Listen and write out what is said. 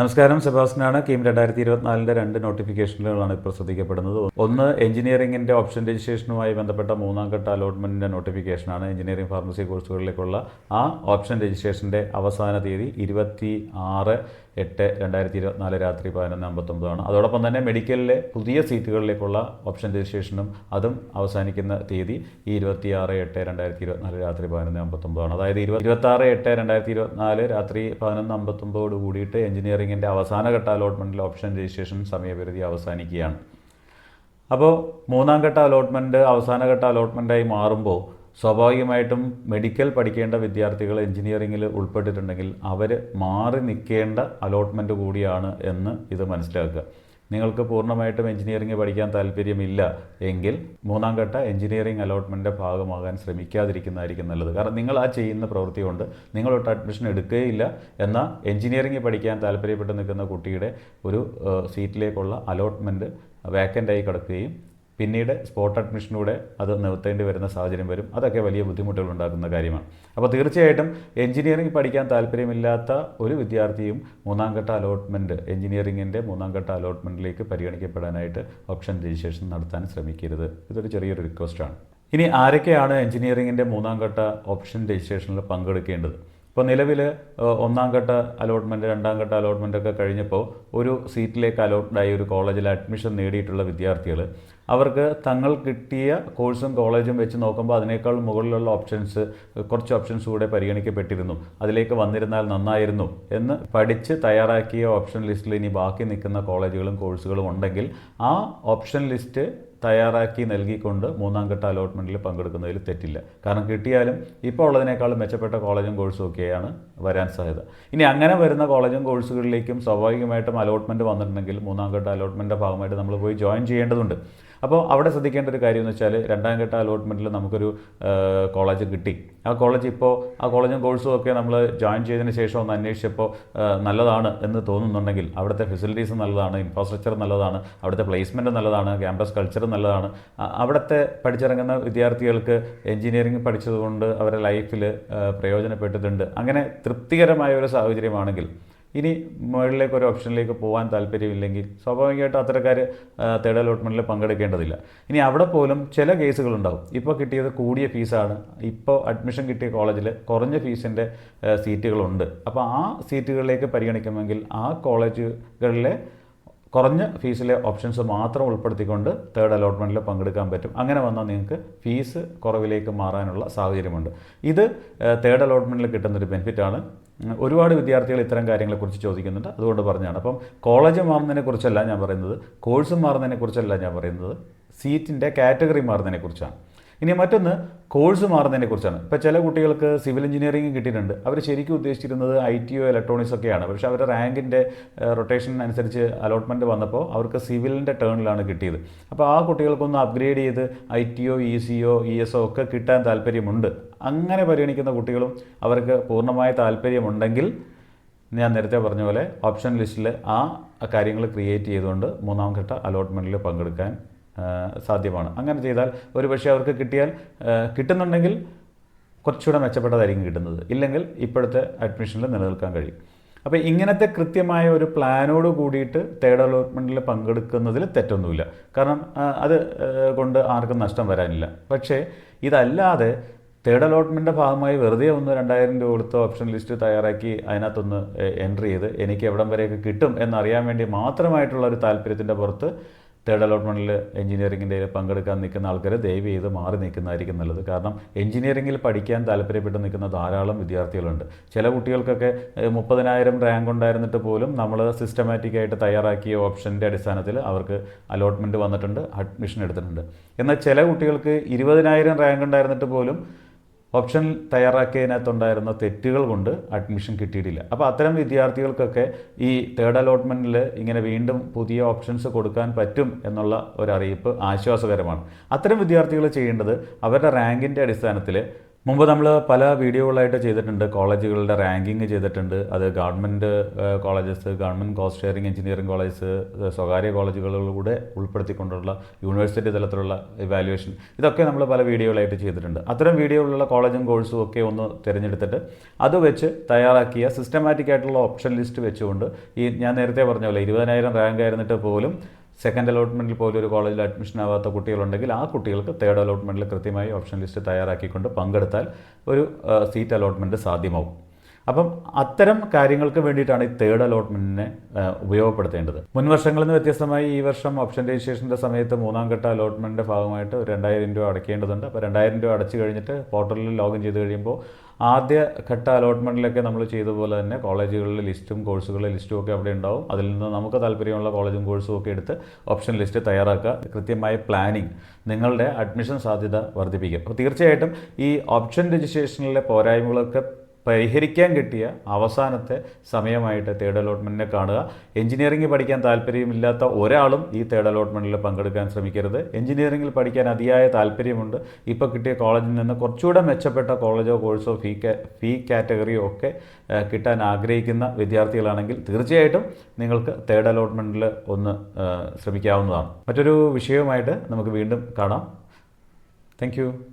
നമസ്കാരം സെബാസ്റ്റിനാണ് കീം രണ്ടായിരത്തി ഇരുപത്തിനാലിന്റെ രണ്ട് നോട്ടിഫിക്കേഷനുകളാണ് ഇപ്പോൾ ശ്രദ്ധിക്കപ്പെടുന്നത്. ഒന്ന് എഞ്ചിനീയറിംഗിന്റെ ഓപ്ഷൻ രജിസ്ട്രേഷനുമായി ബന്ധപ്പെട്ട മൂന്നാം ഘട്ട അലോട്ട്മെന്റിന്റെ നോട്ടിഫിക്കേഷനാണ് എഞ്ചിനീയറിംഗ് ഫാർമസി കോഴ്സുകളിലേക്കുള്ള ആ ഓപ്ഷൻ രജിസ്ട്രേഷന്റെ അവസാന തീയതി ഇരുപത്തി ആറ് എട്ട് രണ്ടായിരത്തി ഇരുപത്തിനാല് രാത്രി പതിനൊന്ന് അമ്പത്തൊമ്പതാണ്. അതോടൊപ്പം തന്നെ മെഡിക്കലിലെ പുതിയ സീറ്റുകളിലേക്കുള്ള ഓപ്ഷൻ രജിസ്ട്രേഷനും അതും അവസാനിക്കുന്ന തീയതി ഈ ഇരുപത്തിയാറ് എട്ട് രണ്ടായിരത്തി ഇരുപത്തിനാല് രാത്രി പതിനൊന്ന് അമ്പത്തൊമ്പതാണ്. അതായത് ഇരുപത്തി ഇരുപത്താറ് എട്ട് രണ്ടായിരത്തി ഇരുപത്തിനാല് രാത്രി പതിനൊന്ന് അമ്പത്തൊമ്പതോട് കൂടിയിട്ട് എഞ്ചിനീയറിംഗിന്റെ അവസാനഘട്ട അലോട്ട്മെന്റിൽ ഓപ്ഷൻ രജിസ്ട്രേഷൻ സമയപരിധി അവസാനിക്കുകയാണ്. അപ്പോൾ മൂന്നാം ഘട്ട അലോട്ട്മെന്റ് അവസാനഘട്ട അലോട്ട്മെന്റായി മാറുമ്പോൾ സ്വാഭാവികമായിട്ടും മെഡിക്കൽ പഠിക്കേണ്ട വിദ്യാർത്ഥികൾ എഞ്ചിനീയറിങ്ങിൽ ഉൾപ്പെട്ടിട്ടുണ്ടെങ്കിൽ അവർ മാറി നിൽക്കേണ്ട അലോട്ട്മെന്റ് കൂടിയാണ് എന്ന് ഇത് മനസ്സിലാക്കുക. നിങ്ങൾക്ക് പൂർണമായിട്ടും എഞ്ചിനീയറിംഗ് പഠിക്കാൻ താല്പര്യമില്ല എങ്കിൽ മൂന്നാം ഘട്ട എഞ്ചിനീയറിംഗ് അലോട്ട്മെന്റിന്റെ ഭാഗമാകാൻ ശ്രമിക്കാതിരിക്കുന്നതായിരിക്കും നല്ലത്. കാരണം നിങ്ങൾ ആ ചെയ്യുന്ന പ്രവൃത്തി കൊണ്ട് നിങ്ങളൊട്ട് അഡ്മിഷൻ എടുക്കുകയില്ല എന്നാൽ എഞ്ചിനീയറിംഗ് പഠിക്കാൻ താല്പര്യപ്പെട്ട് നിൽക്കുന്ന കുട്ടിയുടെ ഒരു സീറ്റിലേക്കുള്ള അലോട്ട്മെന്റ് വേക്കന്റായി കിടക്കുകയും പിന്നീട് സ്പോട്ട് അഡ്മിഷനിലൂടെ അത് നിർത്തേണ്ടി വരുന്ന സാഹചര്യം വരും. അതൊക്കെ വലിയ ബുദ്ധിമുട്ടുകൾ ഉണ്ടാക്കുന്ന കാര്യമാണ്. അപ്പോൾ തീർച്ചയായിട്ടും എഞ്ചിനീയറിംഗ് പഠിക്കാൻ താല്പര്യമില്ലാത്ത ഒരു വിദ്യാർത്ഥിയും മൂന്നാം ഘട്ട അലോട്ട്മെന്റ് എഞ്ചിനീയറിംഗിന്റെ മൂന്നാം ഘട്ട അലോട്ട്മെന്റിലേക്ക് പരിഗണിക്കപ്പെടാനായിട്ട് ഓപ്ഷൻ രജിസ്ട്രേഷൻ നടത്താൻ ശ്രമിക്കരുത്. ഇതൊരു ചെറിയൊരു റിക്വസ്റ്റാണ് ഇനി ആരൊക്കെയാണ് എഞ്ചിനീയറിംഗിന്റെ മൂന്നാം ഘട്ട ഓപ്ഷൻ രജിസ്ട്രേഷനിൽ പങ്കെടുക്കേണ്ടത്? ഇപ്പോൾ നിലവിൽ ഒന്നാം ഘട്ട അലോട്ട്മെന്റ് രണ്ടാം ഘട്ട അലോട്ട്മെന്റ് ഒക്കെ കഴിഞ്ഞപ്പോൾ ഒരു സീറ്റിലേക്ക് അലോട്ട്ഡായി ഒരു കോളേജിൽ അഡ്മിഷൻ നേടിയിട്ടുള്ള വിദ്യാർത്ഥികൾ അവർക്ക് തങ്ങൾ കിട്ടിയ കോഴ്സും കോളേജും വെച്ച് നോക്കുമ്പോൾ അതിനേക്കാൾ മുകളിലുള്ള ഓപ്ഷൻസ് കുറച്ച് ഓപ്ഷൻസ് കൂടെ പരിഗണിക്കപ്പെട്ടിരുന്നു. അതിലേക്ക് വന്നിരുന്നാൽ നന്നായിരുന്നു എന്ന് പഠിച്ച് തയ്യാറാക്കിയ ഓപ്ഷൻ ലിസ്റ്റിൽ ഇനി ബാക്കി നിൽക്കുന്ന കോളേജുകളും കോഴ്സുകളും ഉണ്ടെങ്കിൽ ആ ഓപ്ഷൻ ലിസ്റ്റ് തയ്യാറാക്കി നൽകിക്കൊണ്ട് മൂന്നാം ഘട്ട അലോട്ട്മെന്റിൽ പങ്കെടുക്കുന്നതിൽ തെറ്റില്ല. കാരണം കിട്ടിയാലും ഇപ്പോൾ ഉള്ളതിനേക്കാളും മെച്ചപ്പെട്ട കോളേജും കോഴ്സും ഒക്കെയാണ് വരാൻ സാധ്യത. ഇനി അങ്ങനെ വരുന്ന കോളേജും കോഴ്സുകളിലേക്കും സ്വാഭാവികമായിട്ടും അലോട്ട്മെന്റ് വന്നിട്ടുണ്ടെങ്കിൽ മൂന്നാം ഘട്ട അലോട്ട്മെന്റിന്റെ ഭാഗമായിട്ട് നമ്മൾ പോയി ജോയിൻ ചെയ്യേണ്ടതുണ്ട്. അപ്പോൾ അവിടെ ശ്രദ്ധിക്കേണ്ട ഒരു കാര്യം എന്ന് വെച്ചാൽ രണ്ടാം ഘട്ട അലോട്ട്മെന്റിൽ നമുക്കൊരു കോളേജ് കിട്ടി. ആ കോളേജ് ഇപ്പോൾ ആ കോളേജും കോഴ്സും ഒക്കെ നമ്മൾ ജോയിൻ ചെയ്തതിന് ശേഷം ഒന്ന് അന്വേഷിച്ചപ്പോൾ നല്ലതാണ് എന്ന് തോന്നുന്നുണ്ടെങ്കിൽ അവിടുത്തെ ഫെസിലിറ്റീസ് നല്ലതാണ് ഇൻഫ്രാസ്ട്രക്ചർ നല്ലതാണ് അവിടുത്തെ പ്ലേസ്മെന്റ് നല്ലതാണ് ക്യാമ്പസ് കൾച്ചർ നല്ലതാണ്. അവിടുത്തെ പഠിച്ചിറങ്ങുന്ന വിദ്യാർത്ഥികൾക്ക് എഞ്ചിനീയറിംഗ് പഠിച്ചതുകൊണ്ട് അവരുടെ ലൈഫിൽ പ്രയോജനപ്പെട്ടിട്ടുണ്ട്. അങ്ങനെ തൃപ്തികരമായ ഒരു സാഹചര്യമാണെങ്കിൽ ഇനി മുകളിലേക്ക് ഒരു ഓപ്ഷനിലേക്ക് പോകാൻ താല്പര്യമില്ലെങ്കിൽ സ്വാഭാവികമായിട്ട് അത്തരക്കാർ തേർഡ് അലോട്ട്മെന്റിൽ പങ്കെടുക്കേണ്ടതില്ല. ഇനി അവിടെ പോലും ചില കേസുകളുണ്ടാവും. ഇപ്പോൾ കിട്ടിയത് കൂടിയ ഫീസാണ്. ഇപ്പോൾ അഡ്മിഷൻ കിട്ടിയ കോളേജിൽ കുറഞ്ഞ ഫീസിന്റെ സീറ്റുകളുണ്ട്. അപ്പോൾ ആ സീറ്റുകളിലേക്ക് പരിഗണിക്കുമെങ്കിൽ ആ കോളേജുകളിലെ കുറഞ്ഞ ഫീസിലെ ഓപ്ഷൻസ് മാത്രം ഉൾപ്പെടുത്തിക്കൊണ്ട് തേർഡ് അലോട്ട്മെന്റിൽ പങ്കെടുക്കാൻ പറ്റും. അങ്ങനെ വന്നാൽ നിങ്ങൾക്ക് ഫീസ് കുറവിലേക്ക് മാറാനുള്ള സാഹചര്യമുണ്ട്. ഇത് തേർഡ് അലോട്ട്മെന്റിൽ കിട്ടുന്നൊരു ബെനിഫിറ്റാണ് ഒരുപാട് വിദ്യാർത്ഥികൾ ഇത്തരം കാര്യങ്ങളെക്കുറിച്ച് ചോദിക്കുന്നുണ്ട്. അതുകൊണ്ട് പറഞ്ഞാണ്. അപ്പം കോളേജ് മാറുന്നതിനെ കുറിച്ചല്ല ഞാൻ പറയുന്നത്. കോഴ്സ് മാറുന്നതിനെ കുറിച്ചല്ല ഞാൻ പറയുന്നത്. സീറ്റിന്റെ കാറ്റഗറി മാറുന്നതിനെ കുറിച്ചാണ് ഇനി മറ്റൊന്ന് കോഴ്സ് മാറുന്നതിനെ കുറിച്ചാണ്. ഇപ്പോൾ ചില കുട്ടികൾക്ക് സിവിൽ എഞ്ചിനീയറിംഗ് കിട്ടിയിട്ടുണ്ട്. അവർ ശരിക്കും ഉദ്ദേശിച്ചിരുന്നത് ഐ ടി ഒ ഇലക്ട്രോണിക്സ് ഒക്കെയാണ്. പക്ഷെ അവരുടെ റാങ്കിന്റെ റൊട്ടേഷൻ അനുസരിച്ച് അലോട്ട്മെന്റ് വന്നപ്പോൾ അവർക്ക് സിവിലിന്റെ ടേണിലാണ് കിട്ടിയത്. അപ്പോൾ ആ കുട്ടികൾക്കൊന്ന് അപ്ഗ്രേഡ് ചെയ്ത് I T O E C O E S O ഒക്കെ കിട്ടാൻ താല്പര്യമുണ്ട്. അങ്ങനെ പരിഗണിക്കുന്ന കുട്ടികളും അവർക്ക് പൂർണമായ താല്പര്യമുണ്ടെങ്കിൽ ഞാൻ നേരത്തെ പറഞ്ഞ പോലെ ഓപ്ഷൻ ലിസ്റ്റിൽ ആ കാര്യങ്ങൾ ക്രിയേറ്റ് ചെയ്തുകൊണ്ട് മൂന്നാം ഘട്ട അലോട്ട്മെന്റിൽ പങ്കെടുക്കാൻ സാധ്യമാണ്. അങ്ങനെ ചെയ്താൽ ഒരുപക്ഷെ അവർക്ക് കിട്ടിയാൽ കിട്ടുന്നുണ്ടെങ്കിൽ കുറച്ചുകൂടെ മെച്ചപ്പെട്ടതായിരിക്കും കിട്ടുന്നത്. ഇല്ലെങ്കിൽ ഇപ്പോഴത്തെ അഡ്മിഷനിൽ നിലനിൽക്കാൻ കഴിയും. അപ്പോൾ ഇങ്ങനത്തെ കൃത്യമായ ഒരു പ്ലാനോട് കൂടിയിട്ട് തേർഡ് അലോട്ട്മെന്റിൽ പങ്കെടുക്കുന്നതിൽ തെറ്റൊന്നുമില്ല. കാരണം അത് കൊണ്ട് ആർക്കും നഷ്ടം വരാനില്ല. പക്ഷേ ഇതല്ലാതെ തേർഡ് അലോട്ട്മെന്റിന്റെ ഭാഗമായി വെറുതെ ഒന്ന് രണ്ടായിരം രൂപ കൊടുത്ത് ഓപ്ഷൻ ലിസ്റ്റ് തയ്യാറാക്കി അതിനകത്തൊന്ന് എൻട്രി ചെയ്ത് എനിക്ക് എവിടം വരെയൊക്കെ കിട്ടും എന്നറിയാൻ വേണ്ടി മാത്രമായിട്ടുള്ള ഒരു താല്പര്യത്തിന്റെ പുറത്ത് തേർഡ് അലോട്ട്മെന്റിൽ എഞ്ചിനീയറിംഗിന്റെ പങ്കെടുക്കാൻ നിൽക്കുന്ന ആൾക്കാർ ദയവ് ചെയ്ത് മാറി നിൽക്കുന്നതായിരിക്കും നല്ലത്. കാരണം എഞ്ചിനീയറിംഗിൽ പഠിക്കാൻ താല്പര്യപ്പെട്ട് നിൽക്കുന്ന ധാരാളം വിദ്യാർത്ഥികളുണ്ട്. ചില കുട്ടികൾക്കൊക്കെ മുപ്പതിനായിരം റാങ്ക് ഉണ്ടായിരുന്നിട്ട് പോലും നമ്മൾ സിസ്റ്റമാറ്റിക്കായിട്ട് തയ്യാറാക്കിയ ഓപ്ഷന്റെ അടിസ്ഥാനത്തിൽ അവർക്ക് അലോട്ട്മെന്റ് വന്നിട്ടുണ്ട് അഡ്മിഷൻ എടുത്തിട്ടുണ്ട്. എന്നാൽ ചില കുട്ടികൾക്ക് ഇരുപതിനായിരം റാങ്ക് ഉണ്ടായിരുന്നിട്ട് പോലും ഓപ്ഷൻ തയ്യാറാക്കിയതിനകത്തുണ്ടായിരുന്ന തെറ്റുകൾ കൊണ്ട് അഡ്മിഷൻ കിട്ടിയിട്ടില്ല. അപ്പോൾ അത്തരം വിദ്യാർത്ഥികൾക്കൊക്കെ ഈ തേർഡ് അലോട്ട്മെന്റിൽ ഇങ്ങനെ വീണ്ടും പുതിയ ഓപ്ഷൻസ് കൊടുക്കാൻ പറ്റും എന്നുള്ള ഒരു അറിയിപ്പ് ആശ്വാസകരമാണ്. അത്തരം വിദ്യാർത്ഥികൾ ചെയ്യേണ്ടത് അവരുടെ റാങ്കിന്റെ അടിസ്ഥാനത്തിൽ മുമ്പ് നമ്മൾ പല വീഡിയോകളായിട്ട് ചെയ്തിട്ടുണ്ട്. കോളേജുകളുടെ റാങ്കിങ് ചെയ്തിട്ടുണ്ട്. അത് government colleges government cost sharing engineering colleges സ്വകാര്യ കോളേജുകളിലൂടെ ഉൾപ്പെടുത്തിക്കൊണ്ടുള്ള യൂണിവേഴ്സിറ്റി തലത്തിലുള്ള ഇവാലുവേഷൻ ഇതൊക്കെ നമ്മൾ പല വീഡിയോകളായിട്ട് ചെയ്തിട്ടുണ്ട്. അത്തരം വീഡിയോയിലുള്ള കോളേജും കോഴ്സും ഒക്കെ ഒന്ന് തിരഞ്ഞെടുത്തിട്ട് അത് വെച്ച് തയ്യാറാക്കിയ സിസ്റ്റമാറ്റിക് ആയിട്ടുള്ള ഓപ്ഷൻ ലിസ്റ്റ് വെച്ചുകൊണ്ട് ഈ ഞാൻ നേരത്തെ പറഞ്ഞ പോലെ ഇരുപതിനായിരം റാങ്ക് ആയിരുന്നിട്ട് പോലും സെക്കൻഡ് അലോട്ട്മെന്റിൽ പോലും ഒരു കോളേജിൽ അഡ്മിഷൻ ആവാത്ത കുട്ടികളുണ്ടെങ്കിൽ ആ കുട്ടികൾക്ക് തേർഡ് അലോട്ട്മെന്റിൽ കൃത്യമായി ഓപ്ഷൻ ലിസ്റ്റ് തയ്യാറാക്കിക്കൊണ്ട് പങ്കെടുത്താൽ ഒരു സീറ്റ് അലോട്ട്മെന്റ് സാധ്യമാവും. അപ്പം അത്തരം കാര്യങ്ങൾക്ക് വേണ്ടിയിട്ടാണ് ഈ തേർഡ് അലോട്ട്മെന്റിനെ ഉപയോഗപ്പെടുത്തേണ്ടത്. മുൻ വർഷങ്ങളിൽ നിന്ന് വ്യത്യസ്തമായി ഈ വർഷം ഓപ്ഷൻ രജിസ്ട്രേഷന്റെ സമയത്ത് മൂന്നാം ഘട്ട അലോട്ട്മെന്റിന്റെ ഭാഗമായിട്ട് ഒരു രണ്ടായിരം രൂപ അടയ്ക്കേണ്ടതുണ്ട്. അപ്പോൾ രണ്ടായിരം രൂപ അടച്ചു കഴിഞ്ഞിട്ട് പോർട്ടലിൽ ലോഗിൻ ചെയ്ത് കഴിയുമ്പോൾ ആദ്യ ഘട്ട അലോട്ട്മെന്റിലൊക്കെ നമ്മൾ ചെയ്ത പോലെ തന്നെ കോളേജുകളിലെ ലിസ്റ്റും കോഴ്സുകളുടെ ലിസ്റ്റും ഒക്കെ അവിടെ ഉണ്ടാവും. അതിൽ നിന്ന് നമുക്ക് താല്പര്യമുള്ള കോളേജും കോഴ്സും ഒക്കെ എടുത്ത് ഓപ്ഷൻ ലിസ്റ്റ് തയ്യാറാക്കുക. കൃത്യമായ പ്ലാനിങ് നിങ്ങളുടെ അഡ്മിഷൻ സാധ്യത വർദ്ധിപ്പിക്കും. അപ്പോൾ തീർച്ചയായിട്ടും ഈ ഓപ്ഷൻ രജിസ്ട്രേഷനിലെ പോരായ്മകളൊക്കെ പരിഹരിക്കാൻ കിട്ടിയ അവസാനത്തെ സമയമായിട്ട് തേർഡ് അലോട്ട്മെന്റിനെ കാണുക. എഞ്ചിനീയറിംഗ് പഠിക്കാൻ താല്പര്യമില്ലാത്ത ഒരാളും ഈ തേർഡ് അലോട്ട്മെന്റിൽ പങ്കെടുക്കാൻ ശ്രമിക്കരുത്. എഞ്ചിനീയറിംഗിൽ പഠിക്കാൻ അതിയായ താല്പര്യമുണ്ട്. ഇപ്പോൾ കിട്ടിയ കോളേജിൽ നിന്ന് കുറച്ചുകൂടെ മെച്ചപ്പെട്ട കോളേജോ കോഴ്സോ ഫീ ഫീ കാറ്റഗറിയോ ഒക്കെ കിട്ടാൻ ആഗ്രഹിക്കുന്ന വിദ്യാർത്ഥികളാണെങ്കിൽ തീർച്ചയായിട്ടും നിങ്ങൾക്ക് തേർഡ് അലോട്ട്മെന്റിൽ ഒന്ന് ശ്രമിക്കാവുന്നതാണ്. മറ്റൊരു വിഷയവുമായിട്ട് നമുക്ക് വീണ്ടും കാണാം. താങ്ക്